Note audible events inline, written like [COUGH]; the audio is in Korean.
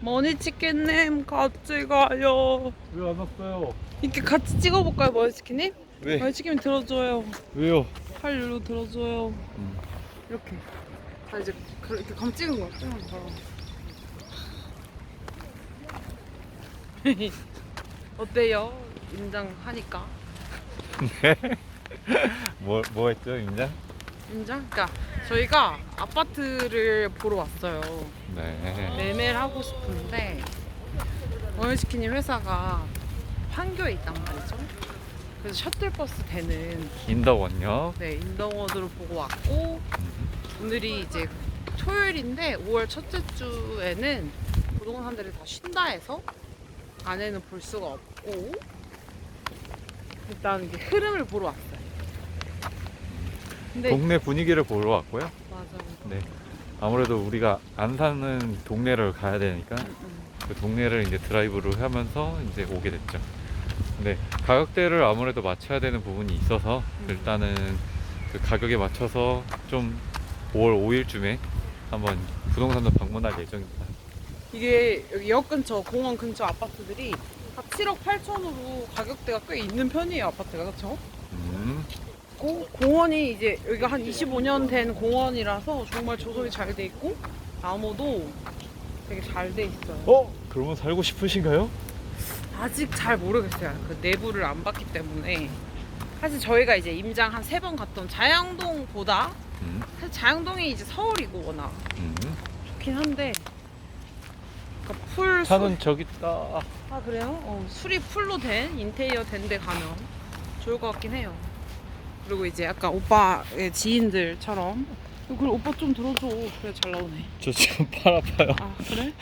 머니 치킨님 같이 가요. 왜 안 왔어요? 이렇게 같이 찍어볼까요, 머니 치킨님? 왜? 머니 치킨 들어줘요. 왜요? 팔 일로 들어줘요. 음. 이렇게. 자 이제 그- 이렇게 감 찍은 거야. 찍은 거. [LAUGHS] 어때요? 임장하니까. [LAUGHS] 뭐, 뭐 했죠, 임장? 임장? 그러니까 저희가 아파트를 보러 왔어요. 네. 매매를 하고 싶은데 머니치킨님 회사가 판교에 있단 말이죠. 그래서 셔틀버스 되는 인덕원역. 네, 인덕원으로 보고 왔고 오늘이 이제 토요일인데 5월 첫째 주에는 부동산들이 다 쉰다 해서 안에는 볼 수가 없고 일단 이게 흐름을 보러 왔어요. 근데 동네 분위기를 보러 왔고요. 맞아요. 네. 아무래도 우리가 안 사는 동네를 가야 되니까 음, 음. 그 동네를 이제 드라이브를 하면서 이제 오게 됐죠. 근데 가격대를 아무래도 맞춰야 되는 부분이 있어서 음. 일단은 그 가격에 맞춰서 좀 5월 5일쯤에 한번 부동산도 방문할 예정입니다. 이게 여기 역 근처 공원 근처 아파트들이 다 7억 8천으로 가격대가 꽤 있는 편이에요 아파트가 그렇죠? 음, 고 공원이 이제 여기가 한 25년 된 공원이라서 정말 조성이 잘 돼 있고 나무도 되게 잘 돼 있어요. 어? 그러면 살고 싶으신가요? 아직 잘 모르겠어요. 그 내부를 안 봤기 때문에 사실 저희가 이제 임장 한 세 번 갔던 자양동보다 음, 사실 자양동이 이제 서울이고 워낙 음. 좋긴 한데 그러니까 풀 차는 저기 있다. 아 그래요? 어, 술이 풀로 된 인테리어 된 데 가면 좋을 것 같긴 해요. 그리고 이제 약간 오빠의 지인들처럼 그걸 오빠 좀 들어줘. 그래 잘 나오네. 저 지금 팔 아파요. 아 그래?